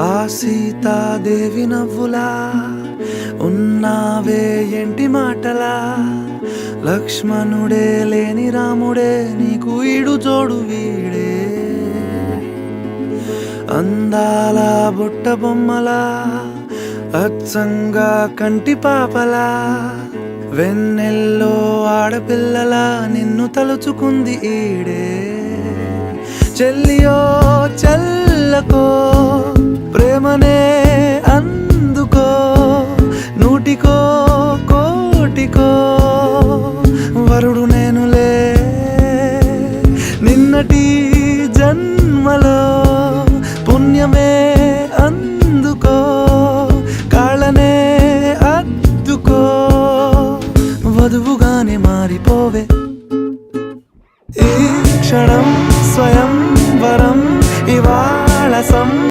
ఆ సీతాదేవి నవ్వులా ఉన్నావే ఎంటి మాటలా? లక్ష్మణుడే లేని రాముడే నీకు ఈడు జోడు వీడే. అందాల బుట్ట బొమ్మలా అచ్చంగా కంటి పాపలా వెన్నెల్లో ఆడపిల్లలా నిన్ను తలుచుకుంది ఈడే. చెల్లియో చల్లకో మునుపటి జన్మలో పుణ్యమే అందుకో కాళ్ళనే అద్దుకో వధువుగానే మారిపోవే. ఈ క్షణం స్వయం వరం ఇవాళ సం